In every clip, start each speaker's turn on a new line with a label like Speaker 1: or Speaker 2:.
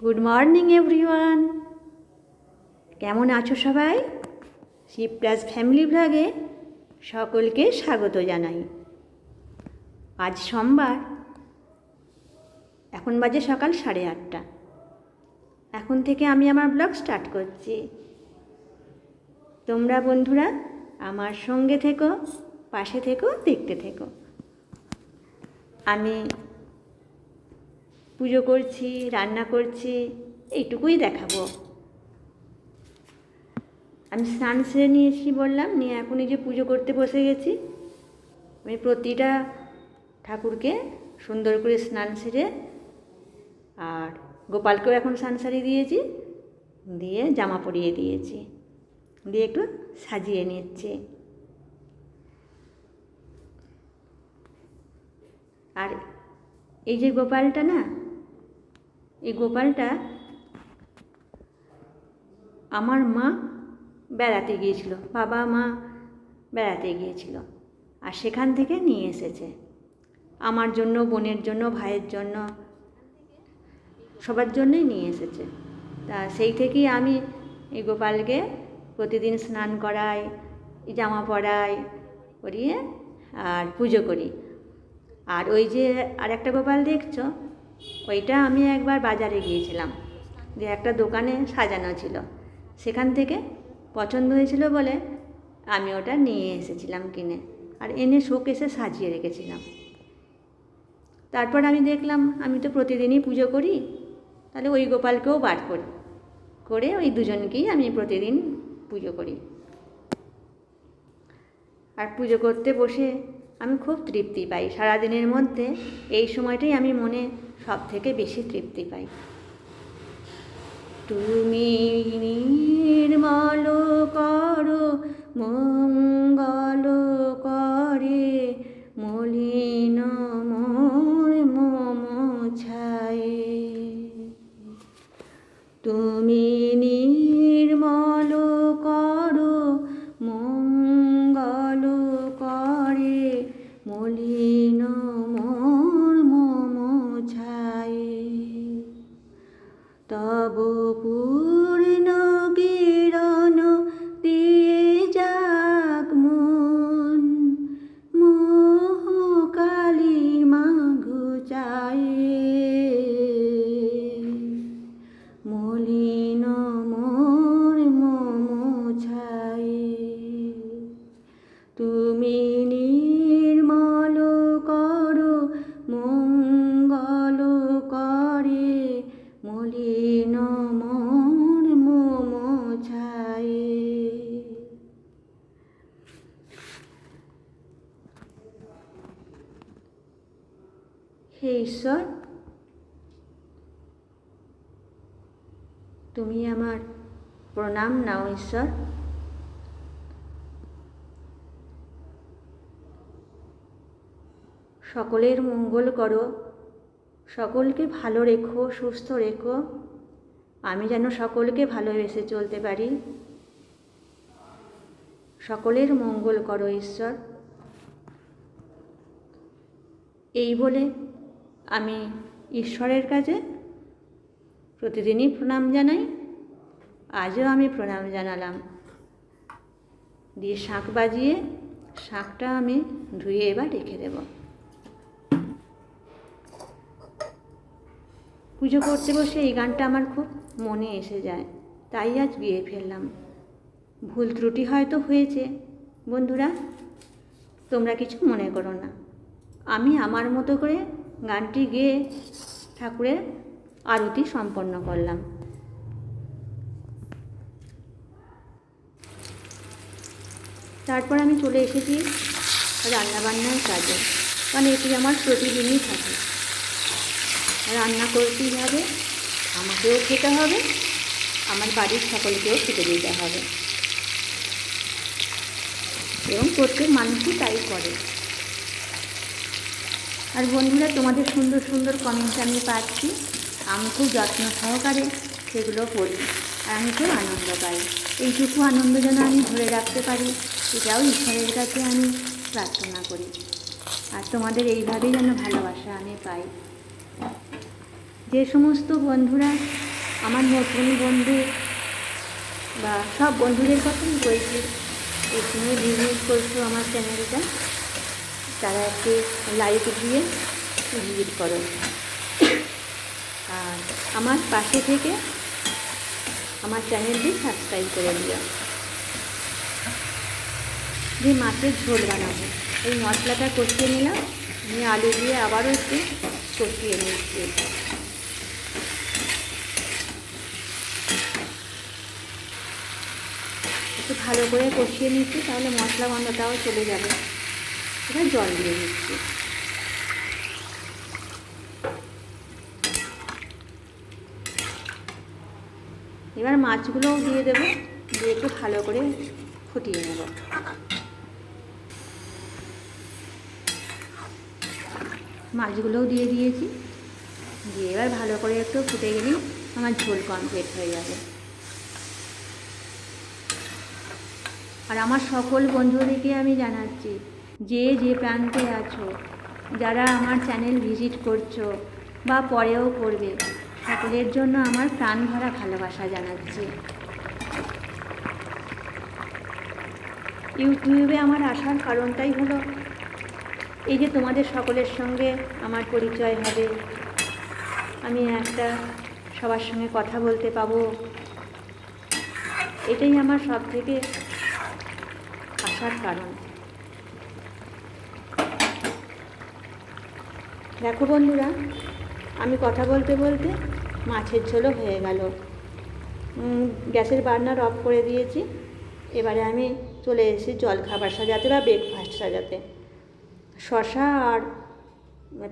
Speaker 1: Good morning everyone কেমন আছো সবাই? শিব প্লাস ফ্যামিলি ব্লগে সকলকে স্বাগত জানাই। আজ সোমবার। এখন বাজে সকাল সাড়ে আটটা। এখন থেকে আমি আমার ব্লগ স্টার্ট করছি। তোমরা বন্ধুরা আমার সঙ্গে থেকো, পাশে থেকো, দেখতে থেকো। আমি পুজো করছি, রান্না করছি, এইটুকুই দেখাবো। আমি স্নান সেরে নিয়েছি বললাম, নিয়ে এখন এই যে পুজো করতে বসে গেছি। আমি প্রতিটা ঠাকুরকে সুন্দর করে স্নান সেরে আর গোপালকেও এখন স্নান সারিয়ে দিয়েছি, দিয়ে জামা পরিয়ে দিয়েছি, দিয়ে একটু সাজিয়ে নিচ্ছি। আর এই যে গোপালটা না এই গোপালটা আমার মা বেড়াতে গিয়েছিল, বাবা মা বেড়াতে গিয়েছিল আর সেখান থেকে নিয়ে এসেছে। আমার জন্য, বোনের জন্য, ভাইয়ের জন্য, সবার জন্যই নিয়ে এসেছে। তা সেই থেকেই আমি এই গোপালকে প্রতিদিন স্নান করাই, জামা পরাই করিয়ে আর পুজো করি। আর ওই যে আর একটা গোপাল দেখছ ওইটা আমি একবার বাজারে গিয়েছিলাম। যে একটা দোকানে সাজানো ছিল। সেখান থেকে পছন্দ হয়েছিল বলে আমি ওটা নিয়ে এসেছিলাম কিনে। আর এনে শোকেসে সাজিয়ে রেখেছিলাম। তারপর আমি দেখলাম, আমি তো প্রতিদিনই পুজো করি, তাহলে ওই গোপালকেও বার করি। করে ওই দুজনকেই আমি প্রতিদিন পুজো করি। আর পুজো করতে বসে আমি খুব তৃপ্তি পাই। সারাদিনের মধ্যে এই সময়টাই আমি মনে সব থেকে বেশি তৃপ্তি পাই। তুমি নির্মল করো, মঙ্গল করে, মলিন মম ছায়ে। তুমি নির্মল করো, মঙ্গল করে, মলিন মোর হে ঈশ্বর, তুমি আমার প্রণাম নাও ঈশ্বর। সকলের মঙ্গল করো, সকলকে ভালো রেখো, সুস্থ রেখো। আমি যেন সকলকে ভালোবেসে চলতে পারি। সকলের মঙ্গল করো, ঈশ্বর। এই বলে আমি ঈশ্বরের কাছে প্রতিদিনই প্রণাম জানাই। আজও আমি প্রণাম জানালাম। দিয়ে শাঁখ বাজিয়ে শাঁখটা আমি ধুয়ে এবার রেখে দেব। পুজো করতে বসে এই গানটা আমার খুব মনে এসে যায়। তাই আজ গিয়ে ফেললাম। ভুল ত্রুটি হয়তো হয়েছে। বন্ধুরা, তোমরা কিছু মনে করো না। আমি আমার মতো করে গানটি গেয়ে ঠাকুরের আরতি সম্পন্ন করলাম। তারপর আমি চলে এসেছি রান্নাবান্নার কাজে। কারণ এটি আমার প্রতিদিনই থাকে। রান্না করতেই হবে, আমাকেও খেতে হবে, আমার বাড়ির সকলকেও খেতে দিতে হবে। এবং প্রত্যেক মানুষই তাই করে। আর বন্ধুরা, তোমাদের সুন্দর সুন্দর কমেন্ট আমি পাচ্ছি। আমি খুব যত্ন সহকারে সেগুলো পড়ি। আর আমি খুব আনন্দ পাই। এইটুকু আনন্দ যেন আমি ধরে রাখতে পারি, এটাও ঈশ্বরের কাছে আমি প্রার্থনা করি। আর তোমাদের এইভাবেই যেন ভালোবাসা আমি পাই। যে সমস্ত বন্ধুরা, আমার নতুন বন্ধু বা সব বন্ধুদের কথাই বলছি এই তুমি ভিজিট করছ আমার চ্যানেলটা তারা একটি লাইক দিয়ে ভিজিট করো। আর আমার পাশে থেকে আমার চ্যানেলটি সাবস্ক্রাইব করে দিও। যে মাছের ঝোল বানাবো। এই মশলাটা কষিয়ে নিলাম। আমি আলু দিয়ে আবারও একটু কষিয়ে নিচ্ছি। একটু ভালো করে কষিয়ে নিচ্ছি, তাহলে মশলা গন্ধটাও চলে যাবে। এবার জল দিয়ে দিচ্ছি। এবার মাছগুলোও দিয়ে দেবো, দিয়ে একটু ভালো করে ফুটিয়ে নেব। মাছগুলোও দিয়ে দিয়েছি। দিয়ে এবার ভালো করে একটু ফুটে গেলেই আমার ঝোল কমপ্লিট হয়ে যাবে। আর আমার সকল বন্ধুদেরকে আমি জানাচ্ছি যে যে প্রান্তে আছো, যারা আমার চ্যানেল ভিজিট করছ বা পরেও করবে, সকলের জন্য আমার প্রাণ ভরা ভালোবাসা জানাচ্ছি। ইউটিউবে আমার আসার কারণটাই হলো, এই যে তোমাদের সকলের সঙ্গে আমার পরিচয় হবে, আমি একটা সবার সঙ্গে কথা বলতে পাবো, এটাই আমার সব থেকে আসার কারণ। দেখো বন্ধুরা, আমি কথা বলতে বলতে মাছের ঝোলও হয়ে গেল। গ্যাসের বার্নার অফ করে দিয়েছি। এবারে আমি চলে এসেছি জল খাবার সাজাতে বা ব্রেকফাস্ট সাজাতে। শশা আর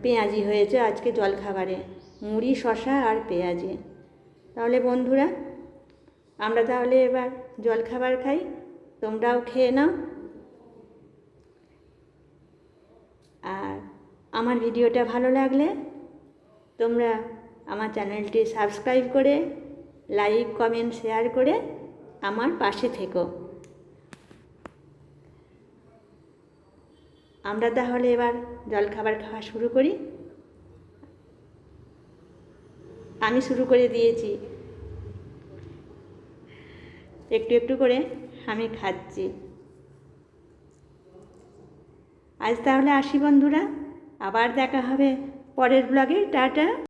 Speaker 1: পেঁয়াজি হয়েছে আজকে জল খাবারে মুড়ি শশা আর পেঁয়াজি। তাহলে বন্ধুরা, আমরা তাহলে এবার জল খাবার খাই। তোমরাও খেয়ে নাও। আর আমার ভিডিওটা ভালো লাগলে তোমরা আমার চ্যানেলটি সাবস্ক্রাইব করে, লাইক, কমেন্ট, শেয়ার করে আমার পাশে থেকো। আমরা তাহলে এবার জলখাবার খাওয়া শুরু করি। আমি শুরু করে দিয়েছি। একটু একটু করে আমি খাচ্ছি। আজ তাহলে আসি বন্ধুরা। আবার দেখা হবে পরের ব্লগে টাটা।